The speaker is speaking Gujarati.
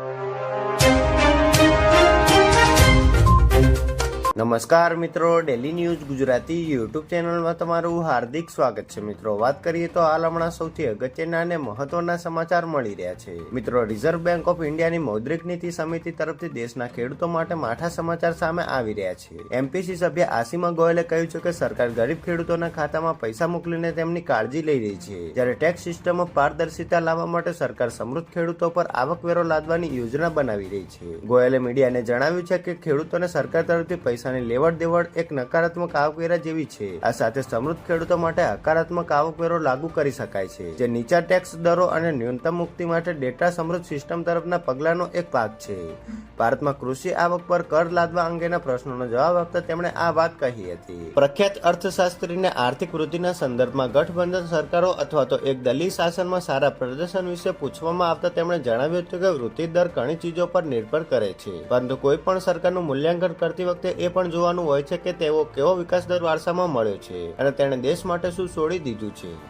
you. નમસ્કાર મિત્રો ડેલી ન્યૂઝ ગુજરાતી યુટ્યુબ ચેનલમાં તમારું હાર્દિક સ્વાગત છે. મિત્રો, વાત કરીએ તો હાલ હમણાં સૌથી અગત્યના અને મહત્વના સમાચાર મળી રહ્યા છે. મિત્રો રિઝર્વ બેંક ઓફ ઇન્ડિયાની મૌદ્રિક નીતિ સમિતિ તરફથી દેશના ખેડૂતો માટે માઠા સમાચાર સામે આવી રહ્યા છે. એમપીસી સભ્ય આસિમા ગોયલે કહ્યું છે કે સરકાર ગરીબ ખેડૂતોના ખાતામાં પૈસા મોકલીને તેમની કાળજી લઈ રહી છે. જ્યારે ટેક્સ સિસ્ટમમાં પારદર્શિતા લાવવા માટે સરકાર સમૃદ્ધ ખેડૂતો પર આવકવેરો લાદવાની યોજના બનાવી રહી છે. ગોયલે મીડિયાને જણાવ્યું છે કે ખેડૂતોને સરકાર તરફથી પૈસાની લેવડ દેવડ એક નકારાત્મક આવકવેરા જેવી છે. આ સાથે સમૃદ્ધ ખેડૂતો માટે હકારાત્મક આવકવેરો લાગુ કરી શકાય છે, જે નીચા ટેક્સ દરો અને ન્યૂનતમ મુક્તિ માટે ડેટા સમૃદ્ધ સિસ્ટમ તરફના પગલાંનો એક ભાગ છે. ભારતમાં કૃષિ આવક પર કર લાદવા અંગેના પ્રશ્નોનો જવાબ આપતા તેમણે આ વાત કહી હતી. પ્રખ્યાત અર્થશાસ્ત્રીને આર્થિક વૃદ્ધિના સંદર્ભમાં ગઠબંધન સરકારો અથવા તો એક દલીય શાસનમાં સારા પ્રદર્શન વિશે પૂછવામાં આવતા તેમણે જણાવ્યું હતું કે વૃદ્ધિ દર ઘણી ચીજો પર નિર્ભર કરે છે, પરંતુ કોઈ પણ સરકારનું મૂલ્યાંકન કરતી વખતે એ પણ જોવાનું હોય છે કે તેઓ કેવો વિકાસ દર વારસામાં મળ્યો છે અને તેણે દેશ માટે શું છોડી દીધું છે.